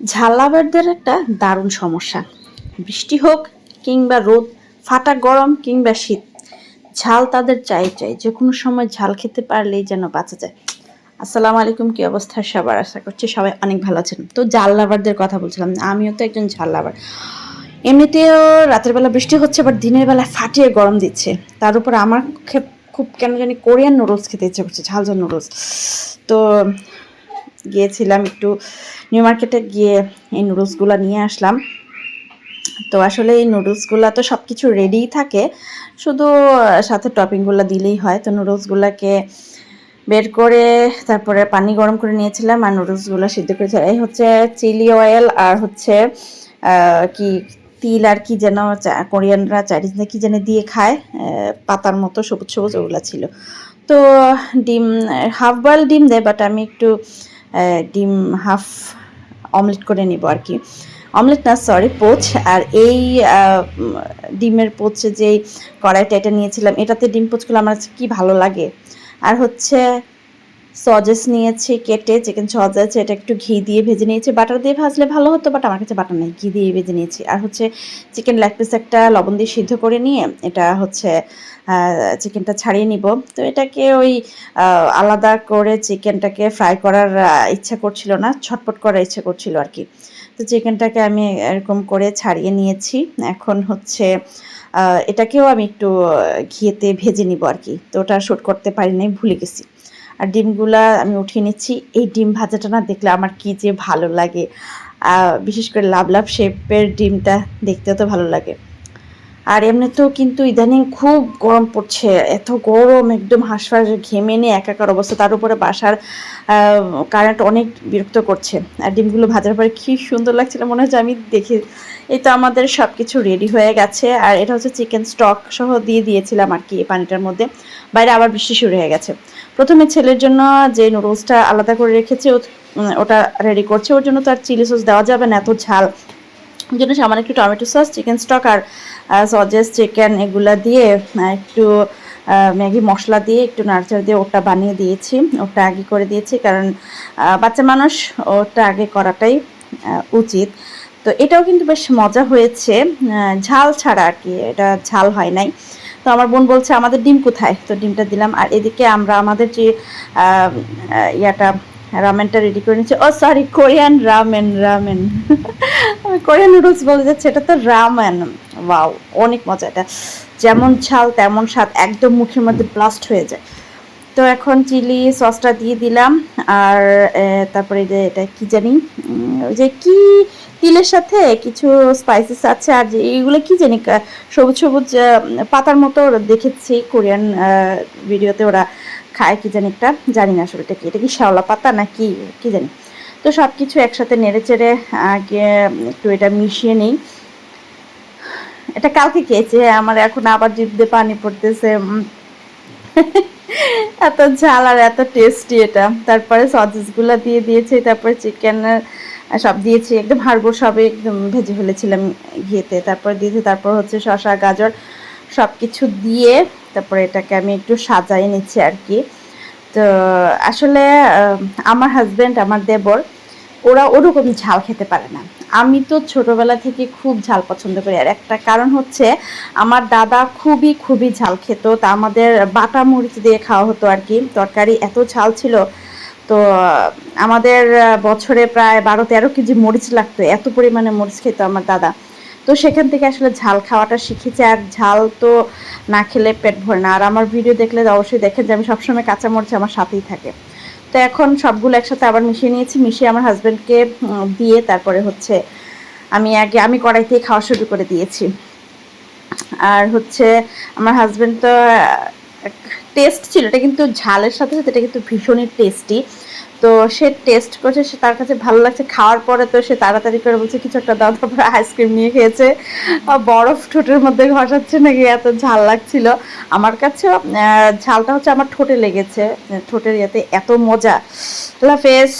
ঝালাবারদের একটা দারুণ সমস্যা। বৃষ্টি হোক কিংবা রোদ, ফাটা গরম কিংবা শীত, ঝাল তাদের চাই চাই। যে কোনো সময় ঝাল খেতে পারলেই যেন বাঁচা যায়। আসসালামু আলাইকুম, কি অবস্থা সবার? আশা করছি সবাই অনেক ভালো আছেন। তো জাল লাভারদের কথা বলছিলাম, আমিও তো একজন ঝাল লাভার। এমনিতেও রাতের বেলা বৃষ্টি হচ্ছে বাট দিনের বেলা ফাটিয়ে গরম দিচ্ছে। তার উপর আমার খুব কেন জানি কোরিয়ান নুডলস খেতে ইচ্ছে করছে, ঝাল ঝাল নুডলস। তো গিয়েছিলাম একটু নিউ মার্কেটে গিয়ে এই নুডলসগুলো নিয়ে আসলাম। তো আসলে এই নুডলসগুলো তো সব কিছু রেডিই থাকে। শুধু সাথে টপিংগুলো দিলেই হয়। তো নুডলসগুলোকে বের করে তারপরে পানি গরম করে নিয়েছিলাম আর নুডলসগুলো সিদ্ধ করেছিলাম এই হচ্ছে চিলি অয়েল আর হচ্ছে কি তিল আর কি যেন কোরিয়ানরা চাইনিজ না কি যেন দিয়ে খায় পাতার মতো সবুজ সবুজ ওগুলো ছিল। তো ডিম হাফ বয়েল ডিম দেয় বাট আমি একটু ডিম হাফ অমলেট করে নিব আর কি। অমলেট না সরি পোচ। আর এই ডিমের পোচে যে কড়াইটা এটা নিয়েছিলাম, এটাতে ডিম পোচগুলো আমার কি ভালো লাগে? আর হচ্ছে সজেস নিয়েছি, কেটে চিকেন সজেস এটা একটু ঘি দিয়ে ভেজে নিয়েছি। বাটার দিয়ে ভাজলে ভালো হতো বাট আমার কাছে বাটার নেই, ঘি দিয়ে ভেজে নিয়েছি। আর হচ্ছে চিকেন লেগ পিস একটা লবণ দিয়ে সিদ্ধ করে নিয়ে এটা হচ্ছে চিকেনটা ছাড়িয়ে নিব। তো এটাকে ওই আলাদা করে চিকেনটাকে ফ্রাই করার ইচ্ছা করছিল না, ছটপট করার ইচ্ছা করছিল আর কি। তো চিকেনটাকে আমি এরকম করে ছাড়িয়ে নিয়েছি। এখন হচ্ছে এটাকেও আমি একটু ঘিয়েতে ভেজে নিব আর কি। তো ওটা শ্যুট করতে পারি নাই, ভুলে গেছি। আর ডিমগুলা আমি উঠিয়ে নিচ্ছি। এই ডিম ভাজাটা না দেখলে আমার কি যে ভালো লাগে। বিশেষ করে লাভ লাভ শেপের ডিমটা দেখতেও তো ভালো লাগে। আর এমনিতেও কিন্তু ইদানিং খুব গরম পড়ছে। এত গরম, একদম হাঁসফাঁস ঘেমে নিয়ে একাকার অবস্থা। তার উপরে বাসার কারেন্ট অনেক বিরক্ত করছে। আর ডিমগুলো ভাজার পরে কি সুন্দর লাগছিল মনে হচ্ছে আমি দেখি, এই তো আমাদের সব কিছু রেডি হয়ে গেছে। আর এটা হচ্ছে চিকেন স্টক সহ দিয়ে দিয়েছিলাম আর কি এই পানিটার মধ্যে। বাইরে আবার বৃষ্টি শুরু হয়ে গেছে। প্রথমে ছেলের জন্য যে নুডলসটা আলাদা করে রেখেছি ওটা রেডি করছে, ওর জন্য তো আর চিলি সস দেওয়া যাবে না, এত ঝাল। ওই জন্য সামান্য একটু টমেটো সস চিকেন স্টক আর সজেস চিকেন এগুলা দিয়ে একটু ম্যাগি মশলা দিয়ে একটু নাড়চাড় দিয়ে ওটা বানিয়ে দিয়েছি, ওটা আগে করে দিয়েছি কারণ বাচ্চা মানুষ, ওটা আগে করাটাই উচিত। তো এটাও কিন্তু বেশ মজা হয়েছে ঝাল ছাড়া আর কি, এটা ঝাল হয় নাই। তো আমার বোন বলছে, আমাদের ডিম কোথায়? তো ডিমটা দিলাম। আর এদিকে আমরা, আমাদের যে ইয়াটা, রামেনটা রেডি করে নিচ্ছি। ও sorry Korean ramen ramen Korean noodles বলে যাচ্ছে, এটা তো রামেন ওয়াও অনেক মজা এটা। যেমন ঝাল, তেমন স্বাদ, একদম মুখের মধ্যে ব্লাস্ট হয়ে যায়। তো এখন চিলি সসটা দিয়ে দিলাম আর তারপরে যে এটা কি জানি যে কি তিলের সাথে কিছু স্পাইসেস আছে আর যে এইগুলো কি জানি সবুজ সবুজ পাতার মতো দেখেছি কোরিয়ান ভিডিওতে ওরা খায় কি জানি একটা, জানি না আসলে এটা কি এটা কি শ্যাওলা পাতা না কি কি জানি তো সব কিছু একসাথে নেড়ে চেড়ে আগে, একটু এটা মিশিয়ে নিই এটা কালকে খেয়েছি আমার এখন আবার জিভ দিয়ে পানি পড়তেছে। এত ঝাল আর এত টেস্টি এটা। তারপরে সসেসগুলো দিয়ে দিয়েছে, তারপরে চিকেন সব দিয়েছি, একদম হাড়গোড় সবে একদম ভেজে ফেলেছিলাম ঘিয়েতে। তারপর দিয়েছি, তারপর হচ্ছে শশা গাজর সব কিছু দিয়ে তারপরে এটাকে আমি একটু সাজাই নিচ্ছি আর কি। তো আসলে আমার হাজব্যান্ড আমার দেবর ওরা ওরকম ঝাল খেতে পারে না। আমি তো ছোটবেলা থেকে খুব ঝাল পছন্দ করি। আর একটা কারণ হচ্ছে, আমার দাদা খুবই খুবই ঝাল খেত। তা আমাদের বাটা মরিচ দিয়ে খাওয়া হতো আর কি। তরকারি এত ঝাল ছিল। তো, আমাদের বছরে প্রায় বারো, তেরো কেজি মরিচ লাগতো। এত পরিমাণে মরিচ খেত আমার দাদা। তো সেখান থেকে আসলে ঝাল খাওয়াটা শিখেছি। আর ঝাল তো না খেলে পেট ভরে না। আর আমার ভিডিও দেখলে অবশ্যই দেখেন যে, আমি সবসময় কাঁচা মরিচ আমার সাথেই থাকে। তো এখন সবগুলো একসাথে আবার মিশিয়ে নিয়েছি, মিশিয়ে আমার হাজব্যান্ডকে দিয়ে তারপরে হচ্ছে আমি আগে, আমি কড়াইতেই খাওয়া শুরু করে দিয়েছি। আর হচ্ছে আমার হাজব্যান্ড তো টেস্ট ছিল, এটা কিন্তু ঝালের সাথে সাথে এটা কিন্তু ভীষণই টেস্টি তো সে টেস্ট করছে, সে তার কাছে ভালো লাগছে। খাওয়ার পরে তো সে তাড়াতাড়ি করে বলছে, কিছু একটা দাও। তারপরে আইসক্রিম নিয়ে খেয়েছে। বরফ ঠোঁটের মধ্যে ঘষাচ্ছে নাকি, এত ঝাল লাগছিল। আমার কাছেও ঝালটা হচ্ছে আমার ঠোঁটে লেগেছে। ঠোঁটের ইয়েতে এত মজা। হাফেজ।